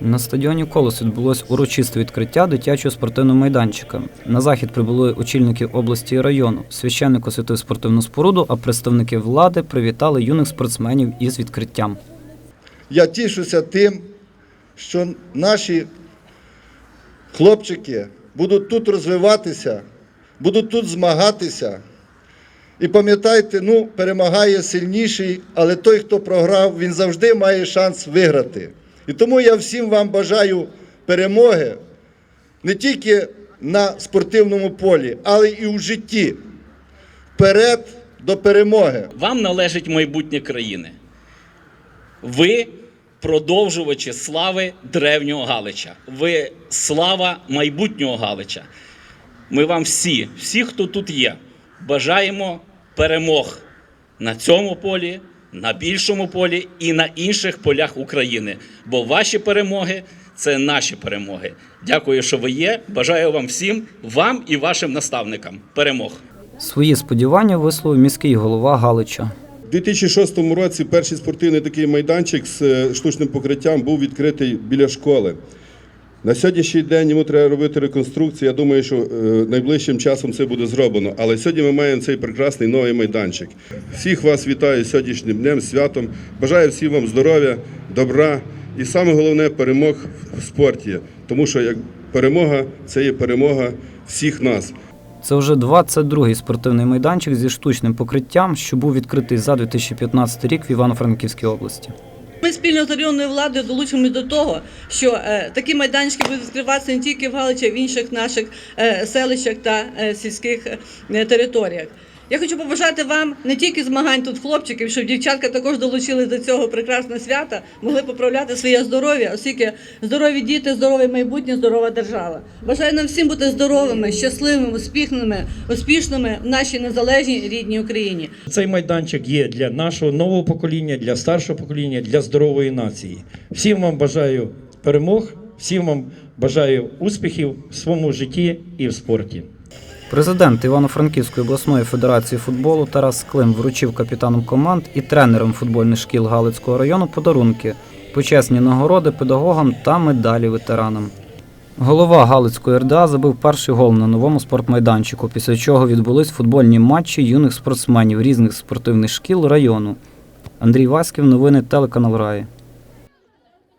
На стадіоні Колос відбулось урочисте відкриття дитячого спортивного майданчика. На захід прибули очільники області і району. Священник освятив спортивну споруду, а представники влади привітали юних спортсменів із відкриттям. Я тішуся тим, що наші хлопчики будуть тут розвиватися, будуть тут змагатися. І пам'ятайте, ну, перемагає сильніший, але той, хто програв, він завжди має шанс виграти. І тому я всім вам бажаю перемоги не тільки на спортивному полі, але і у житті. Вперед до перемоги. Вам належить майбутнє країни. Ви продовжувачі слави древнього Галича. Ви слава майбутнього Галича. Ми вам всі, всі, хто тут є, бажаємо перемог на цьому полі, на більшому полі і на інших полях України. Бо ваші перемоги це наші перемоги. Дякую, що ви є. Бажаю вам всім, вам і вашим наставникам перемог. Свої сподівання висловив міський голова Галича. У 2006 році перший спортивний такий майданчик з е, штучним покриттям був відкритий біля школи. На сьогоднішній день йому треба робити реконструкцію. Я думаю, що е, найближчим часом це буде зроблено. Але сьогодні ми маємо цей прекрасний новий майданчик. Всіх вас вітаю сьогоднішнім днем, святом. Бажаю всім вам здоров'я, добра і саме головне перемог в спорті. Тому що як перемога це є перемога всіх нас. Це вже 22-й спортивний майданчик зі штучним покриттям, що був відкритий за 2015 рік в Івано-Франківській області. Ми спільно з районною владою долучимося до того, що е, такі майданчики будуть відкриватися не тільки в Галичі, а в інших наших е, селищах та е, сільських е, територіях. Я хочу побажати вам не тільки змагань тут хлопчиків, щоб дівчатка також долучились до цього прекрасного свята, могли поправляти своє здоров'я, оскільки здорові діти, здорове майбутнє, здорова держава. Бажаю нам всім бути здоровими, щасливими, успішними, успішними в нашій незалежній рідній Україні. Цей майданчик є для нашого нового покоління, для старшого покоління, для здорової нації. Всім вам бажаю перемог, всім вам бажаю успіхів в своєму житті і в спорті. Президент Івано-Франківської обласної федерації футболу Тарас Клим вручив капітанам команд і тренерам футбольних шкіл Галицького району подарунки, почесні нагороди педагогам та медалі ветеранам. Голова Галицької РДА забив перший гол на новому спортмайданчику, після чого відбулись футбольні матчі юних спортсменів різних спортивних шкіл району. Андрій Васьків, новини телеканал Раї.